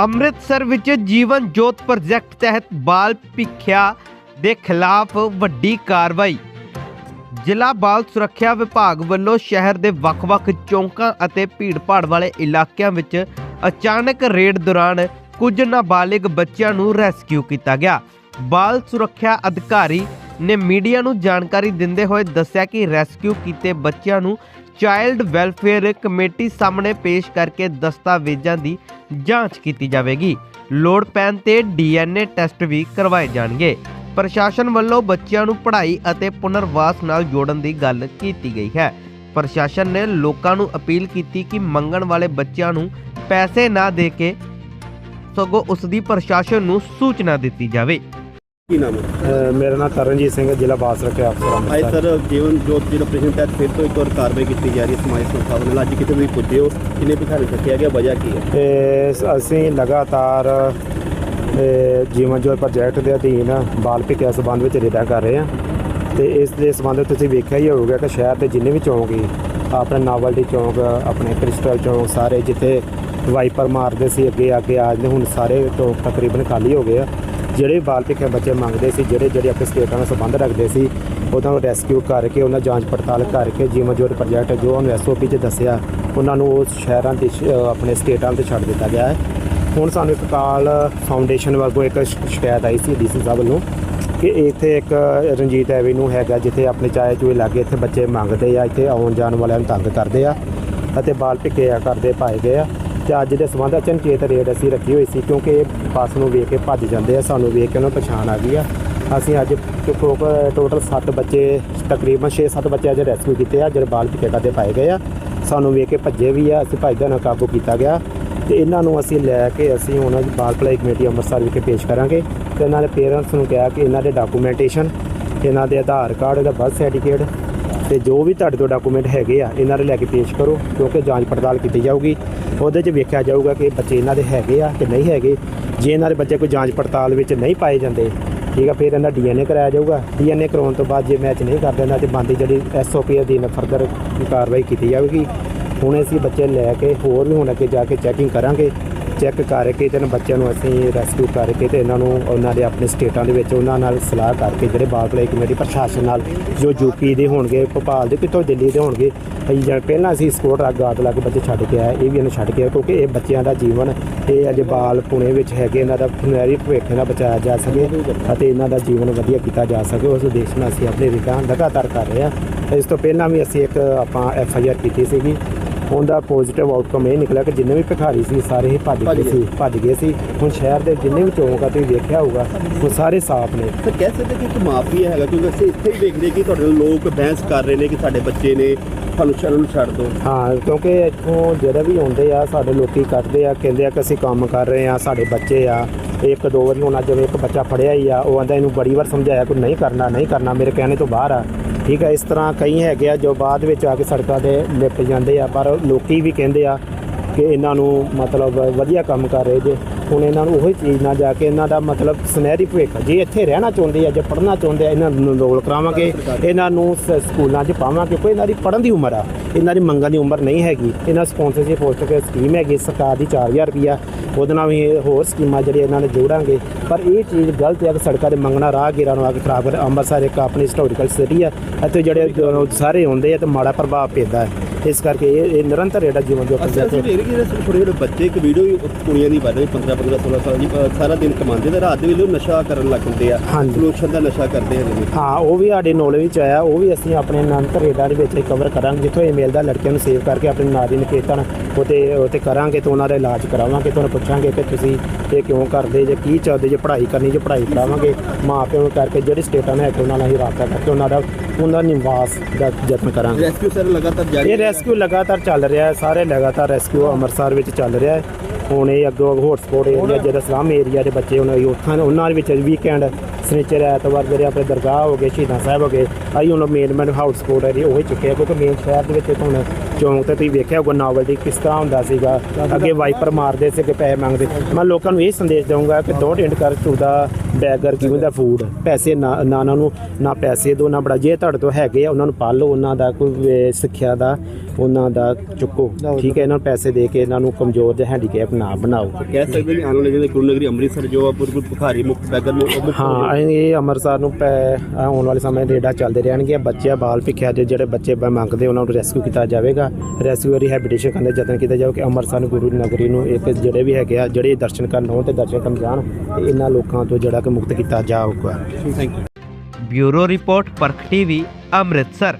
ਅੰਮ੍ਰਿਤਸਰ ਵਿੱਚ ਜੀਵਨ ਜੋਤ ਪ੍ਰੋਜੈਕਟ ਤਹਿਤ ਬਾਲ ਭਿੱਖਿਆ ਦੇ ਖਿਲਾਫ ਵੱਡੀ ਕਾਰਵਾਈ। ਜ਼ਿਲ੍ਹਾ ਬਾਲ ਸੁਰੱਖਿਆ ਵਿਭਾਗ ਵੱਲੋਂ ਸ਼ਹਿਰ ਦੇ ਵੱਖ-ਵੱਖ ਚੌਂਕਾਂ ਅਤੇ ਭੀੜ-ਭਾੜ ਵਾਲੇ ਇਲਾਕਿਆਂ ਵਿੱਚ ਅਚਾਨਕ ਰੇਡ ਦੌਰਾਨ ਕੁਝ ਨਾਬਾਲਿਗ ਬੱਚਿਆਂ ਨੂੰ ਰੈਸਕਿਊ ਕੀਤਾ ਗਿਆ। ਬਾਲ ਸੁਰੱਖਿਆ ਅਧਿਕਾਰੀ ਨੇ ਮੀਡੀਆ ਨੂੰ ਜਾਣਕਾਰੀ ਦਿੰਦੇ ਹੋਏ ਦੱਸਿਆ ਕਿ ਰੈਸਕਿਊ ਕੀਤੇ ਬੱਚਿਆਂ ਨੂੰ ਚਾਈਲਡ ਵੈਲਫੇਅਰ ਕਮੇਟੀ ਸਾਹਮਣੇ ਪੇਸ਼ ਕਰਕੇ ਦਸਤਾਵੇਜ਼ਾਂ ਦੀ ਜਾਂਚ ਕੀਤੀ ਜਾਵੇਗੀ। ਲੋੜ ਪੈਣ ਤੇ ਡੀਐਨਏ ਟੈਸਟ ਵੀ ਕਰਵਾਏ ਜਾਣਗੇ। ਪ੍ਰਸ਼ਾਸਨ ਵੱਲੋਂ ਬੱਚਿਆਂ ਨੂੰ ਪੜ੍ਹਾਈ ਅਤੇ ਪੁਨਰਵਾਸ ਨਾਲ ਜੋੜਨ ਦੀ ਗੱਲ ਕੀਤੀ ਗਈ ਹੈ। ਪ੍ਰਸ਼ਾਸਨ ਨੇ ਲੋਕਾਂ ਨੂੰ ਅਪੀਲ ਕੀਤੀ ਕਿ ਮੰਗਣ ਵਾਲੇ ਬੱਚਿਆਂ ਨੂੰ ਪੈਸੇ ਨਾ ਦੇ ਕੇ ਸਗੋਂ ਉਸ ਦੀ ਪ੍ਰਸ਼ਾਸਨ ਨੂੰ ਸੂਚਨਾ ਦਿੱਤੀ ਜਾਵੇ। ਕੀ ਨਾਮ ਹੈ? ਮੇਰਾ ਨਾਮ ਤਰਨਜੀਤ ਸਿੰਘ ਹੈ ਜ਼ਿਲ੍ਹਾ ਬਾਸ ਰੱਖਿਆ ਅਫਸਰ ਅੱਜ ਅੰਮ੍ਰਿਤਸਰ ਸਰ ਜੀਵਨ ਜੋਤ ਜੀ ਆਪਰੇਸ਼ਨ ਤਹਿਤ ਫਿਰ ਤੋਂ ਇੱਕ ਵਾਰ ਕਾਰਵਾਈ ਕੀਤੀ ਜਾ ਰਹੀ ਹੈ ਸਮਾਜ ਸੰਸਥਾ ਵੱਲੋਂ। ਅੱਜ ਕਿਤੇ ਤੁਸੀਂ ਪੁੱਜੇ ਹੋ ਕਿੰਨੇ ਭਿਖਾਰੀ ਚੱਕਿਆ ਗਿਆ ਵਜ੍ਹਾ ਕੀ ਹੈ? ਤੇ ਅਸੀਂ ਲਗਾਤਾਰ ਜੀਵਨ ਜੋਤ ਪ੍ਰੋਜੈਕਟ ਦੇ ਅਧੀਨ ਬਾਲ ਭਿੱਖਿਆ ਸਬੰਧ ਵਿੱਚ ਰੇਡਾਂ ਕਰ ਰਹੇ ਹਾਂ। ਤੇ ਇਸ ਦੇ ਸਬੰਧ ਵਿੱਚ ਤੁਸੀਂ ਵੇਖਿਆ ਹੀ ਹੋਊਗਾ ਕਿ ਸ਼ਹਿਰ ਦੇ ਜਿੰਨੇ ਵੀ ਚੌਂਕ ਹੀ ਆਪਣੇ ਨਾਵਲਟੀ ਚੌਂਕ ਆਪਣੇ ਕ੍ਰਿਸਟਲ ਚੌਂਕ ਸਾਰੇ ਜਿੱਥੇ ਵਾਈਪਰ ਮਾਰਦੇ ਸੀ ਅੱਗੇ ਅੱਗੇ ਆ ਜਾਂਦੇ ਹੁਣ ਸਾਰੇ ਚੌਂਕ ਤਕਰੀਬਨ ਖਾਲੀ ਹੋ ਗਏ ਆ। ਜਿਹੜੇ ਬਾਲ ਭਿੱਖਿਆ ਬੱਚੇ ਮੰਗਦੇ ਸੀ, ਜਿਹੜੇ ਜਿਹੜੇ ਆਪਣੇ ਸਟੇਟਾਂ ਨਾਲ ਸੰਬੰਧ ਰੱਖਦੇ ਸੀ ਉਹਨਾਂ ਨੂੰ ਰੈਸਕਿਊ ਕਰਕੇ, ਉਹਨਾਂ ਜਾਂਚ ਪੜਤਾਲ ਕਰਕੇ, ਜੀਵਨ ਜੋਤ ਪ੍ਰੋਜੈਕਟ ਜੋ ਉਹਨੂੰ ਐਸਓਪੀ 'ਚ ਦੱਸਿਆ, ਉਹਨਾਂ ਨੂੰ ਉਸ ਸ਼ਹਿਰਾਂ 'ਤੇ ਸ਼- ਆਪਣੇ ਸਟੇਟਾਂ ਤੇ ਛੱਡ ਦਿੱਤਾ ਗਿਆ ਹੈ। ਹੁਣ ਸਾਨੂੰ ਇੱਕ ਕਾਲ ਫਾਊਂਡੇਸ਼ਨ ਵੱਲੋਂ ਇੱਕ ਸ਼ਿਕਾਇਤ ਆਈ ਸੀ ਡੀਸੀ ਸਾਹਿਬ ਵੱਲੋਂ ਕਿ ਇੱਥੇ ਇੱਕ ਰਣਜੀਤ ਐਵੀਨਿਊ ਹੈਗਾ, ਜਿੱਥੇ ਆਪਣੇ ਚਾਹੇ ਚੂਏ ਲਾਗੇ ਇੱਥੇ ਬੱਚੇ ਮੰਗਦੇ ਆ, ਇੱਥੇ ਆਉਣ ਜਾਣ ਵਾਲਿਆਂ ਨੂੰ ਤੰਗ ਕਰਦੇ ਆ ਅਤੇ ਬਾਲ ਭਿੱਕੇ ਕਰਦੇ, ਪਾਏ ਗਏ ਆ। ਤੇ ਅੱਜ ਦੇ ਸੰਬੰਧ ਸਬੰਧ ਅਚਨਚੇਤ ਰੇਡ ਅਸੀਂ ਰੱਖੀ ਹੋਈ ਸੀ ਕਿਉਂਕਿ ਇਹ ਬੱਸ ਨੂੰ ਵੇਖ ਕੇ ਭੱਜ ਜਾਂਦੇ ਆ, ਸਾਨੂੰ ਵੇਖ ਕੇ ਉਹਨਾਂ ਨੂੰ ਪਛਾਣ ਆ ਗਈ ਆ। ਅਸੀਂ ਅੱਜ ਟੋਟਲ 7 ਬੱਚੇ, ਤਕਰੀਬਨ 6-7 ਬੱਚੇ ਅੱਜ ਰੈਸਕਿਊ ਕੀਤੇ ਆ ਜਿਹੜੇ ਬਾਲ ਭਿੱਕੇ ਕਰਦੇ ਪਾਏ ਗਏ ਆ। ਸਾਨੂੰ ਵੇਖ ਕੇ ਭੱਜੇ ਵੀ ਆ, ਅਸੀਂ ਭੱਜਦਾ ਨਾ ਕਾਬੂ ਕੀਤਾ ਗਿਆ। ਤੇ ਇਹਨਾਂ ਨੂੰ ਅਸੀਂ ਲੈ ਕੇ ਅਸੀਂ ਉਹਨਾਂ ਦੀ ਬਾਲ ਭਲਾਈ ਕਮੇਟੀ ਅੰਮ੍ਰਿਤਸਰ ਵਿਖੇ ਪੇਸ਼ ਕਰਾਂਗੇ। ਤੇ ਇਹਨਾਂ ਦੇ ਪੇਰੈਂਟਸ ਨੂੰ ਕਿਹਾ ਕਿ ਇਹਨਾਂ ਦੇ ਡਾਕੂਮੈਂਟੇਸ਼ਨ ਇਹਨਾਂ ਦੇ ਆਧਾਰ ਕਾਰਡ, ਇਹਦਾ ਬਰਥ ਸਰਟੀਫਿਕੇਟ ਤੇ ਜੋ ਵੀ ਤੁਹਾਡੇ ਤੋਂ ਡਾਕੂਮੈਂਟ ਹੈਗੇ ਆ, ਇਹਨਾਂ ਦੇ ਲੈ ਕੇ ਪੇਸ਼ ਕਰੋ, ਕਿਉਂਕਿ ਜਾਂਚ ਪੜਤਾਲ ਕੀਤੀ ਜਾਊਗੀ। ਉਹਦੇ 'ਚ ਵੇਖਿਆ ਜਾਊਗਾ ਕਿ ਬੱਚੇ ਇਹਨਾਂ ਦੇ ਹੈਗੇ ਆ ਕਿ ਨਹੀਂ ਹੈਗੇ। ਜੇ ਇਹਨਾਂ ਦੇ ਬੱਚੇ ਕੋਈ ਜਾਂਚ ਪੜਤਾਲ ਵਿੱਚ ਨਹੀਂ ਪਾਏ ਜਾਂਦੇ, ਠੀਕ ਆ, ਫਿਰ ਇਹਨਾਂ ਡੀਐਨਏ ਕਰਾਇਆ ਜਾਊਗਾ। ਡੀਐਨਏ ਕਰਾਉਣ ਤੋਂ ਬਾਅਦ ਜੇ ਮੈਚ ਨਹੀਂ ਕਰਦੇ ਇਹਨਾਂ ਤੇ ਬੰਦੀ ਜਿਹੜੀ ਐਸਓਪੀ ਅਧੀਨ ਫਰਦਰ ਕਾਰਵਾਈ ਕੀਤੀ ਜਾਵੇਗੀ ਹੁਣ ਅਸੀਂ ਬੱਚੇ ਲੈ ਕੇ ਹੋਰ ਵੀ ਹੁਣ ਅੱਗੇ ਜਾ ਕੇ ਚੈਕਿੰਗ ਕਰਾਂਗੇ। ਚੈੱਕ ਕਰਕੇ ਤੇ ਇਹਨਾਂ ਬੱਚਿਆਂ ਨੂੰ ਅਸੀਂ ਰੈਸਕਿਊ ਕਰਕੇ ਤੇ ਇਹਨਾਂ ਨੂੰ ਉਹਨਾਂ ਦੇ ਆਪਣੇ ਸਟੇਟਾਂ ਦੇ ਵਿੱਚ ਉਹਨਾਂ ਨਾਲ ਸਲਾਹ ਕਰਕੇ ਜਿਹੜੇ ਬਾਲ ਭਲਾਈ ਕਮੇਟੀ ਪ੍ਰਸ਼ਾਸਨ ਨਾਲ ਜੋ ਯੂਪੀ ਦੇ ਹੋਣਗੇ, ਭੋਪਾਲ ਦੇ ਕਿਤੋਂ ਦਿੱਲੀ ਦੇ ਹੋਣਗੇ, ਅਸੀਂ ਜਾਂ ਪਹਿਲਾਂ ਅਸੀਂ ਸਕੋਟ ਰੱਖ ਗਾਦ ਲਾ ਕੇ ਬੱਚੇ ਛੱਡ ਕੇ ਆਏ, ਇਹ ਵੀ ਇਹਨੂੰ ਛੱਡ ਕੇ ਆਏ ਕਿਉਂਕਿ ਇਹ ਬੱਚਿਆਂ ਦਾ ਜੀਵਨ, ਇਹ ਅਜੇ ਬਾਲ ਪੁਣੇ ਵਿੱਚ ਹੈਗੇ, ਇਹਨਾਂ ਦਾ ਸੁਨਹਿਰੀ ਭਵਿੱਖ ਨਾਲ ਬਚਾਇਆ ਜਾ ਸਕੇ ਅਤੇ ਇਹਨਾਂ ਦਾ ਜੀਵਨ ਵਧੀਆ ਕੀਤਾ ਜਾ ਸਕੇ, ਉਸ ਉਦੇਸ਼ ਨਾਲ ਅਸੀਂ ਆਪਣੇ ਰਿਕਾਂ ਲਗਾਤਾਰ ਕਰ ਰਹੇ ਹਾਂ। ਇਸ ਤੋਂ ਪਹਿਲਾਂ ਵੀ ਅਸੀਂ ਇੱਕ ਆਪਾਂ ਐਫ ਆਈ ਆਰ ਕੀਤੀ ਸੀਗੀ ਉਹਦਾ ਪੋਜ਼ਿਟਿਵ ਆਊਟਕਮ ਇਹ ਨਿਕਲਿਆ ਕਿ ਜਿੰਨੇ ਵੀ ਭਿਖਾਰੀ ਸੀ ਸਾਰੇ ਹੀ ਭੱਜ ਭੱਜ ਗਏ। ਗਏ। ਸੀ ਭੱਜ ਗਏ ਸੀ। ਹੁਣ ਸ਼ਹਿਰ ਦੇ ਜਿੰਨੇ ਵੀ ਚੌਂਕ ਆ ਤੁਸੀਂ ਵੇਖਿਆ ਹੋਊਗਾ ਉਹ ਸਾਰੇ ਸਾਫ਼ ਨੇ। ਸਰ ਕਹਿ ਸਕਦੇ ਕਿ ਇੱਕ ਮਾਫੀਆ ਹੈਗਾ ਕਿਉਂਕਿ ਅਸੀਂ ਇੱਥੇ ਹੀ ਦੇਖਦੇ ਕਿ ਤੁਹਾਡੇ ਲੋਕ ਬਹਿਸ ਕਰ ਰਹੇ ਨੇ ਕਿ ਸਾਡੇ ਬੱਚੇ ਨੇ ਤੁਹਾਨੂੰ ਸ਼ਰਨ ਨੂੰ ਛੱਡ ਦਿਓ ਹਾਂ ਕਿਉਂਕਿ ਇੱਥੋਂ ਜਿਹੜੇ ਵੀ ਆਉਂਦੇ ਆ ਸਾਡੇ ਲੋਕੀ ਕੱਢਦੇ ਆ ਕਹਿੰਦੇ ਆ ਕਿ ਅਸੀਂ ਕੰਮ ਕਰ ਰਹੇ ਆ ਸਾਡੇ ਬੱਚੇ ਆ। ਇੱਕ ਦੋ ਵਾਰੀ ਹੁਣ ਅੱਜ ਇੱਕ ਬੱਚਾ ਫੜਿਆ ਹੀ ਆ ਉਹ ਆਂਦਾ ਇਹਨੂੰ ਬੜੀ ਵਾਰ ਸਮਝਾਇਆ ਕਿ ਨਹੀਂ ਕਰਨਾ ਨਹੀਂ ਕਰਨਾ ਮੇਰੇ ਕਹਿਣੇ ਤੋਂ ਬਾਹਰ ਆ। ਠੀਕ ਹੈ ਇਸ ਤਰ੍ਹਾਂ ਕਈ ਹੈਗੇ ਆ ਜੋ ਬਾਅਦ ਵਿੱਚ ਆ ਕੇ ਸੜਕਾਂ ਤੇ ਲਿਪ ਜਾਂਦੇ ਆ, ਪਰ ਲੋਕੀ ਵੀ ਕਹਿੰਦੇ ਆ ਕਿ ਇਹਨਾਂ ਨੂੰ ਮਤਲਬ ਵਧੀਆ ਕੰਮ ਕਰ ਰਹੇ ਜੇ। ਹੁਣ ਇਹਨਾਂ ਨੂੰ ਉਹੀ ਚੀਜ਼ ਨਾਲ ਜਾ ਕੇ ਇਹਨਾਂ ਦਾ ਮਤਲਬ ਸੁਨਹਿਰੀ ਭਵਿੱਖ ਜੇ ਇੱਥੇ ਰਹਿਣਾ ਚਾਹੁੰਦੇ ਆ ਜੇ ਪੜ੍ਹਨਾ ਚਾਹੁੰਦੇ ਆ ਇਹਨਾਂ ਨੂੰ ਰੋਲ ਕਰਾਵਾਂਗੇ ਇਹਨਾਂ ਨੂੰ ਸ- ਸਕੂਲਾਂ 'ਚ ਪਾਵਾਂਗੇ ਕੋਈ ਇਹਨਾਂ ਦੀ ਪੜ੍ਹਨ ਦੀ ਉਮਰ ਆ ਇਹਨਾਂ ਦੀ ਮੰਗਾਂ ਦੀ ਉਮਰ ਨਹੀਂ ਹੈਗੀ ਇਹਨਾਂ ਸਪਾਂਸਰਸ਼ਿਪ ਪੋਸਟ ਕੇ ਸਕੀਮ ਹੈਗੀ ਸਰਕਾਰ ਦੀ 4000 ਰੁਪਿਆ ਉਹਦੇ ਨਾਲ ਵੀ ਇਹ ਹੋਰ ਸਕੀਮਾਂ ਜਿਹੜੀਆਂ ਇਹਨਾਂ ਨੇ ਜੋੜਾਂਗੇ ਪਰ ਇਹ ਚੀਜ਼ ਗਲਤ ਹੈ ਕਿ ਸੜਕਾਂ ਦੇ ਮੰਗਣਾ ਰਾਹਗੀਰਾਂ ਨੂੰ ਆ ਕੇ ਖਰਾਬ ਕਰ ਅੰਮ੍ਰਿਤਸਰ ਇੱਕ ਆਪਣੀ ਹਿਸਟੋਰੀਕਲ ਸਿਟੀ ਆ ਅਤੇ ਜਿਹੜੇ ਅਹ, ਸਾਰੇ ਆਉਂਦੇ ਆ ਤੇ ਮਾੜਾ ਪ੍ਰਭਾਵ ਪੈਂਦਾ ਹੈ। ਇਸ ਕਰਕੇ ਇਹ ਇਹ ਨਿਰੰਤਰ ਜਿਹੜਾ ਜੀਵਨ ਜੋ ਅਸਲ ਅਸੀਂ ਦੇਖ ਰਹੇ ਜਿਹੜੇ ਛੋਟੇ ਛੋਟੇ ਬੱਚੇ ਇੱਕ ਵੀਡੀਓ ਕੁੜੀਆਂ ਦੀ ਵੱਧ ਰਹੀ 15 15 16 ਸਾਲ ਦੀ ਅਹ ਸਾਰਾ ਦਿਨ ਕਮਾਉਂਦੇ ਤੇ ਰਾਤ ਦੇ ਵੇਲੇ ਉਹ ਨਸ਼ਾ ਕਰਨ ਲੱਗ ਜਾਂਦੇ ਆ ਹਾਂਜੀ। ਦਾ ਨਸ਼ਾ ਕਰਦੇ ਹੈਗੇ ਨੇ ਹਾਂ ਉਹ ਵੀ ਸਾਡੇ ਨੌਲੇਜ ਵਿੱਚ ਆਇਆ ਉਹ ਵੀ ਅਸੀਂ ਆਪਣੇ ਨਿਰੰਤਰ ਰੇਡਾਂ ਦੇ ਵਿੱਚ ਕਵਰ ਕਰਾਂਗੇ ਜਿੱਥੋਂ ਇਹ ਮਿਲਦਾ ਲੜਕਿਆਂ ਨੂੰ ਸੇਵ ਕਰਕੇ ਆਪਣੇ ਨਾਰੀ ਨਿਕੇਤਨ ਉਤੇ ਉਤੇ ਕਰਾਂਗੇ ਤੇ ਉਹਨਾਂ ਦਾ ਇਲਾਜ ਕਰਾਵਾਂਗੇ ਤੁਹਾਨੂੰ ਪੁੱਛਾਂਗੇ ਕਿ ਤੁਸੀਂ ਇਹ ਕਿਉਂ ਕਰਦੇ ਜੇ ਕੀ ਚਾਹਦੇ ਜੇ ਪੜ੍ਹਾਈ ਕਰਨੀ ਜੇ ਪੜ੍ਹਾਈ ਕਰਾਵਾਂਗੇ ਮਾਂ ਪਿਓ ਨੂੰ ਕਰਕੇ ਜਿਹੜੇ ਸਟੇਟਾਂ ਨੇ ਹੈਗੇ ਉਹਨਾਂ ਨਾਲ ਹੀ ਰਾਬਤਾ ਕਰਕੇ ਉਹਨਾਂ ਦਾ ਉਹਨਾਂ ਨਿਵਾਸ ਦਾ ਯਤਨ ਕਰਾਂਗੇ। ਰੈਸਕਿਊ ਸਰ ਲਗਾਤਾਰ ਜਾਰੀ ਇਹ ਰੈਸਕਿਊ ਲਗਾਤਾਰ ਚੱਲ ਰਿਹਾ ਹੈ ਸਾਰੇ ਲਗਾਤਾਰ ਰੈਸਕਿਊ ਅੰਮ੍ਰਿਤਸਰ ਵਿੱਚ ਚੱਲ ਰਿਹਾ ਹੈ। ਹੁਣ ਇਹ ਅੱਗੋਂ ਹੌਟਸਪੌਟ ਏਰੀਆ ਜਿਹੜਾ ਸਲਾਮ ਏਰੀਆ ਦੇ ਬੱਚੇ ਉਹਨਾਂ ਉੱਥਾਂ ਉਹਨਾਂ ਦੇ ਵਿੱਚ ਵੀਕਐਂਡ ਸਨੀਚਰ ਐਤਵਾਰ ਜਿਹੜੇ ਆਪਣੇ ਦਰਗਾਹ ਹੋ ਗਏ ਸ਼ਹੀਦਾਂ ਸਾਹਿਬ ਹੋ ਗਏ ਆਈ ਹੁਣ ਮੇਨ ਮੇਨ ਹੌਟਸਪੌਟ ਏਰੀਆ ਉਹ ਹੀ ਚੁੱਕੇ ਆ ਕਿਉਂਕਿ ਮੇਨ ਸ਼ਹਿਰ ਦੇ ਵਿੱਚ ਹੁਣ ਚੌਂਕ ਤੇ ਤੁਸੀਂ ਵੇਖਿਆ ਹੋਊਗਾ ਨਾਵਲਟੀ ਕਿਸ ਤਰ੍ਹਾਂ ਹੁੰਦਾ ਸੀਗਾ। ਅੱਗੇ ਵਾਈਪਰ ਮਾਰਦੇ ਸੀ ਕਿ ਪੈਸੇ ਮੰਗਦੇ। ਮੈਂ ਲੋਕਾਂ ਨੂੰ ਇਹ ਸੰਦੇਸ਼ ਦਊਂਗਾ ਕਿ ਡੋਂਟ ਇੰਡ ਕਰ to the beggar give the food ਪੈਸੇ ਨਾ ਨਾ ਨੂੰ ਨਾ ਪੈਸੇ ਦਿਓ ਨਾ ਬੜਾ। ਜੇ ਤੁਹਾਡੇ ਤੋਂ ਹੈਗੇ ਆ ਉਹਨਾਂ ਨੂੰ ਪਾਲੋ ਉਹਨਾਂ ਦਾ ਕੋਈ ਸਿੱਖਿਆ ਦਾ ਉਹਨਾਂ ਦਾ ਚੁੱਕੋ। ਠੀਕ ਹੈ ਇਹਨਾਂ ਨੂੰ ਪੈਸੇ ਦੇ ਕੇ ਇਹਨਾਂ ਨੂੰ ਕਮਜ਼ੋਰ ਜਾਂ ਹੈਂਡੀਕੈਪ ਨਾ ਬਣਾਓ। ਕਹਿ ਸਕਦੇ ਕਿ ਆਉਣ ਵਾਲੇ ਜਿਹੜੇ ਗੁਰੂ ਨਗਰੀ ਅੰਮ੍ਰਿਤਸਰ ਜੋ ਆ ਬਿਲਕੁਲ ਭੁਖਾਰੀ ਮੁਕਤ ਬੈਗਰ ਨੂੰ ਹੋ। ਇਹ ਅੰਮ੍ਰਿਤਸਰ ਨੂੰ ਪੈ- ਆਉਣ ਵਾਲੇ ਸਮੇਂ ਰੇਡਾ ਚੱਲਦੇ ਰਹਿਣਗੇ। ਬੱਚੇ ਬਾਲ ਭਿੱਖਿਆ ਦੇ ਜਿਹੜੇ ਬੱਚੇ ਮੰਗਦੇ ਉਹਨਾਂ ਨੂੰ ਰੈਸਕਿਊ ਕੀਤਾ ਜਾਵੇਗਾ। ਰੈਸਕਿਊ ਰਿਹੈਬਿਲਿਟੇਸ਼ਨ ਕਰਨ ਦੇ ਯਤਨ ਕੀਤਾ ਜਾਵੇ ਕਿ ਅੰਮ੍ਰਿਤਸਰ ਨੂੰ ਗੁਰੂ ਨਗਰੀ ਨੂੰ ਇੱਕ ਜਿਹੜੇ ਵੀ ਹੈਗੇ ਆ, ਜਿਹੜੇ ਦਰਸ਼ਨ ਕਰਨ ਹੋਣ ਤੇ ਦਰਸ਼ਨ ਕਰਨ ਜਾਣ, ਤੇ ਇਹਨਾਂ ਲੋਕਾਂ ਤੋਂ ਜਿਹੜਾ ਕਿ ਮੁਕਤ ਕੀਤਾ ਜਾਊਗਾ। Thank you bureau report Parakh TV Amritsar